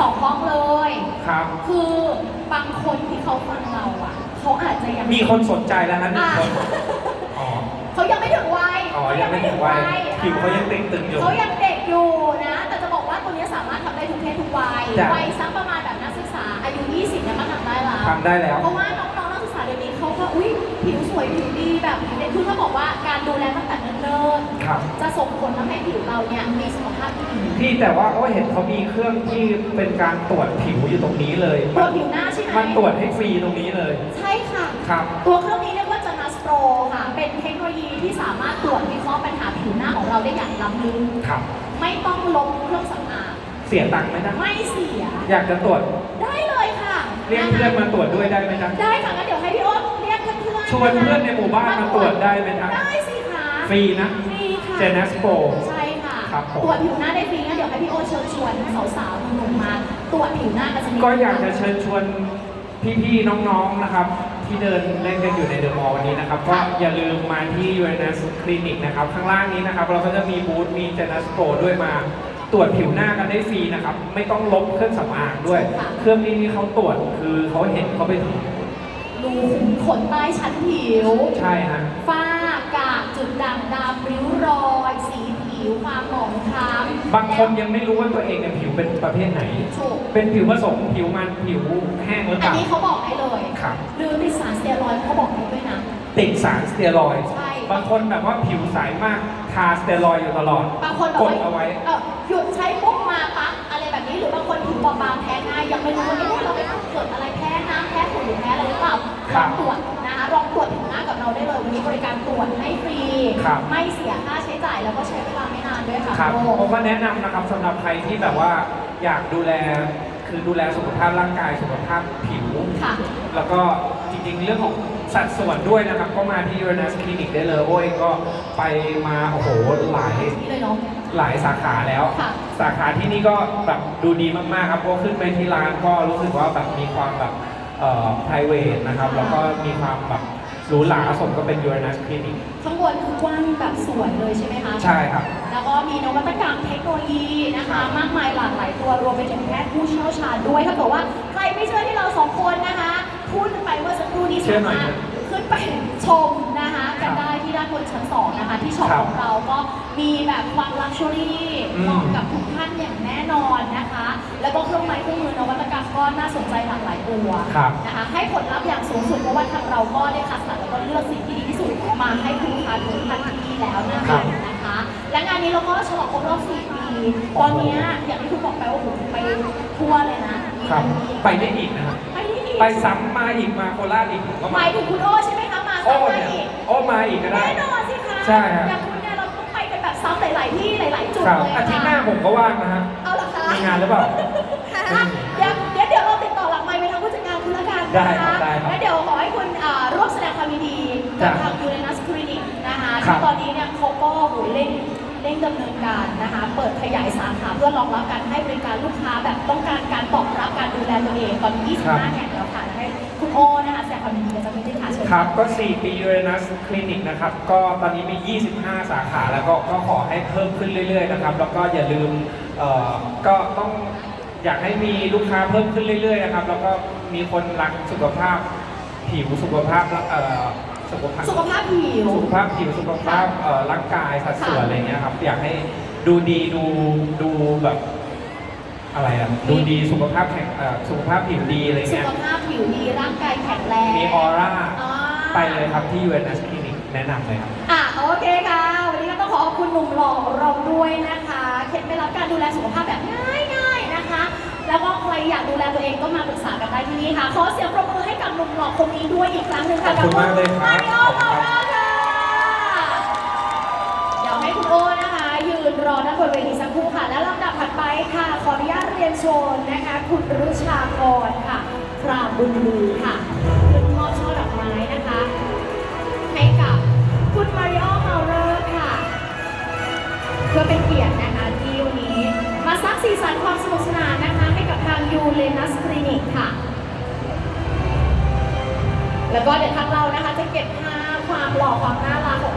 สองห้องเลย ครับ คือบางคนที่เขาฟังเราอะ เขาอาจจะยังมีคนสนใจแล้วนะหนึ่งอะคนอ๋อ เขายังไม่ถึงวัยอ๋อ ยังไม่ถึงวัยผิวเขายังเต่งตึงอยู่ เขายังเด็กอยู่นะ แต่จะบอกว่าตัวนี้สามารถทำได้ทุกเพศทุกวัยจ้ะ วัยสักประมาณแบบนักศึกษาอายุ 20เนี่ยก็ทำได้แล้ว ทำได้แล้ว เพราะว่าน้องๆนักศึกษาเดี๋ยวนี้เขาก็อุ้ยผิวสวยผิวดีแบบผิวเด็กคือเขาบอกว่าการดูแลตั้งแต่เนิ่นครับ ๆจะส่งผลทำให้ผิวเราเนี่ยมีสุขภาพที่ดี พี่แต่ว่าโอ้เห็นเขามีเครื่องที่เป็นการตรวจผิวอยู่ตรงนี้เลยตัวผิวหน้าใช่ไหมมันตรวจให้ฟรีตรงนี้เลย ใช่ค่ะ ครับ ตัวเครื่องนี้เรียกว่า Janus Pro ค่ะ เป็นเทคโนโลยีที่สามารถตรวจวิเคราะห์ปัญหาผิวหน้าของเราได้อย่างล้ำลึกครับ ไม่ต้องลบเครื่องสำอางเสียตังค์ไหมนะ ไม่เสีย อยากจะตรวจ ได้เลยค่ะเรียกเพื่อนมาตรวจด้วยได้ไหมจ๊ะได้ค่ะงั้นเดี๋ยวให้พี่โอ๊ตเรียกเพื่อนๆชวนเพื่อนในหมู่บ้านมาตรวจได้ไหมจ๊ะได้สิคะ ฟรีนะ ฟรีค่ะเจนัสโปใช่ ค่ะครับผม ตรวจผิวหน้าได้ฟรีงั้นเดี๋ยวให้พี่โอ๊ตเชิญชวนสาวๆหนุ่มๆมาตรวจผิวหน้ากันสักนิดก็อยากจะเชิญชวนพี่ๆ น้องๆ นะครับ ที่เดินเล่นกันอยู่ในเดอะมอลล์วันนี้นะครับ ก็อย่าลืมมาที่ u n s Clinic นะครับ ข้างล่างนี้นะครับ เราก็จะมีบูธมี j e n u s Pro ด้วยมาตรวจผิวหน้ากันได้ฟรีนะครับ ไม่ต้องลบเครื่องสำอางด้วย เครื่องนี้ที่เขาตรวจคือเขาเห็นเขาไปถึงรูขุมขนใต้ชั้นผิว ใช่ฮะฝ้ากากจุดด่างดำริ้วรอย สีผิว ความหมองคล้ำบางคนยังไม่รู้ว่าตัวเองเนี่ยผิวเป็นประเภทไหน ถูกเป็นผิวผสมผิวมันผิวแห้งหรือเปอันล่านี้เขาบอกได้เลยครับ หรือติดสารสเตียรอยด์เขาบอกได้ด้วยนะ ติดสารสเตียรอยด์ใช่ บางคนแบบว่าผิวใสมากทาสเตียรอยด์อยู่ตลอด บางคนแบบกว่าดเอาไว้ เออหยุดใช้ปุ๊บมาปั๊บอะไรแบบนี้หรือบางคนผิวบอบบางแพ้ง่ายยังไม่รู้ว่าเอ๊ะเราไปเกิดอะไรแพ้น้ำแพ้ฝุ่นหรือแพ้อะไรหรือเปล่าคลรัอบงตรวจนะคะลองตรวจผิวหน้ากับเราได้เลยวันนี้บริการตรวจให้ฟรี ครับ ไม่เสียค่าใช้จ่ายแล้วก็ใช้เวลาไม่นาน ด้วยค่ะครับโอ้ผมก็แนะนำนะครับสำหรับใครที่แบบว่าอยากดูแลคือดูแลสุขภาพร่างกายสุขภาพผิว ค่ะ แล้วก็จริงๆ เรื่องของสัดส่วนด้วยนะครับ ก็มาที่ u n s Clinic ได้เลยโอ้ยก็ไปมาโอ้โหหลายนี่เลยเนาะ หลายสาขาแล้ว ค่ะ สาขาที่นี่ก็แบบดูดีมากๆครับเพราะขึ้นไปที่ร้านก็รู้สึกว่าแบบมีความแบบเอ่อ private นะครับ แล้วก็มีความแบบ หรูหราสมก็เป็น u n s Clinic ข้างบนคือกว้างแบบสวยเลยใช่ไหมคะ ใช่ครับ แล้วก็มีนวัตกรรมเทคโนโลยีนะคะ มากมายหลากหลายตัวรวมไปถึงแพทย์ผู้เชี่ยวชาญด้วยถ้าเกิดว่าใครไม่เชื่อที่เราสองคนนะคะ พูดไปเมื่อสักครู่นี้เชื่สาอหน่อยมารถนะขึ้นไปชมนะคะกันได้ที่ด้านบนชั้นสองนะคะ ที่ช็อปครับ ของเราก็ มีแบบความลักชัวรี่อืมเหมาะกับทุกท่านอย่างแน่นอนนะคะ แล้วก็เครื่องไม้เครื่องมือนวัตกรรมก็น่าสนใจหลากหลายตัวครับนะคะให้ผลลัพธ์อย่างสูงสุดเพราะว่าทางเราก็ได้คัดสรรแล้วก็เลือกสิ่งที่ดีที่สุดมาให้คุณลูกค้าทุกท่านที่นี่แล้วนะครัคะบนะคะและงานนี้เราก็ฉลองครบรอบ4ปีตอนเนี้ยอย่างที่คุณบอกไปว่าผมไปทั่วเลยนะครับไปได้อีกนะครับไปที่นี่ไปซ้ำมาอีกมาโคราชอีกผมก็หมามายถึงคุณโอ้ใช่ไหมคะมาโอ้ซ้ำมาเนี่ยอีกโอ้มาอีกก็ได้แน่นอนสิคะใช่ครับ หลาย ๆ ที่หลาย ๆ จุดครับเลยอาอะทิตย์หน้าค่ะผมก็ว่างนะฮะ เอาเหรอคะมีงานหรือเปล่าอะเดี๋ยวเดี๋ยวเดี๋ยวเราติดต่อหลังไมค์ไปทางผู้จัดการคุณละกันได้นะครัคะบได้ครับแล้วเดี๋ยวขอให้คุณอ่าร่วมแสดงความยินดีกับจ้ะทางยูเรนัสคลินิกนะคะครัที่บ ตอนนี้เนี่ยเขาก็โหเร่งเร่งดำเนินการนะคะ เปิดขยายสาขาเพื่อรองรับการให้บริการลูกค้าแบบต้องการการตอบรับการดูแลตัวเองตอนนี้25แห่งแล้วค่ะให้คุณโอนะคะแสดงความยินดีกับเจ้าหน้าที่ค่ะเชิญครับ ก็ 4 ปี Uranus Clinic นะครับ ก็ตอนนี้มี 25 สาขาแล้วก็ก็ขอให้เพิ่มขึ้นเรื่อยๆนะครับ แล้วก็อย่าลืมเอ่อก็ต้องอยากให้มีลูกค้าเพิ่มขึ้นเรื่อยๆนะครับ แล้วก็มีคนรักสุขภาพ ผิวสุขภาพเอ่อสุขภาพสุขภาพผิว สุขภาพผิวสุขภาพเอ่อร่างกายสัดส่วนอะไรเงี้ยครับ อยากให้ดูดีดูดูแบบอะไรอะดูดีสุขภาพแข็งเอ่อสุขภาพผิวดีอะไรสุเงี้ยขภาพผิวดีร่างกายแข็งแรงมีออร่าอ่า ไปเลยครับที่ UNS Clinic แนะนำเลยครับ อะโอเคค่ะ วันนี้ก็ต้องขอขอบคุณหนุ่มหล่อของเราด้วยนะคะ เคล็ดไม่รับการดูแลสุขภาพแบบง่ายๆนะคะ แล้วก็ใครอยากดูแลตัวเองก็มาปรึกษากันได้ที่นี่ค่ะ ขอเสียงปรบมือให้กับหนุ่มหล่อคนนี้ด้วยอีกครั้งหนึ่งค่ะขอบคุณมากเลยครับ มาริโอมาราค่ะเดี๋ยวให้คุณโอนะคะ ยืนรอด้านบนเวทีสักครู่ค่ะ แล้วลำดับถัดไปค่ะ ขออนุญาตเรียนเชญนะคะ คุณรุชากรค่ะพรามบุญลือค่ะขึ้นมอบช่อดอกไม้นะคะ แล้วก็เดี๋ยวทางเรานะคะจะเก็บภาพความหล่อความน่ารักของ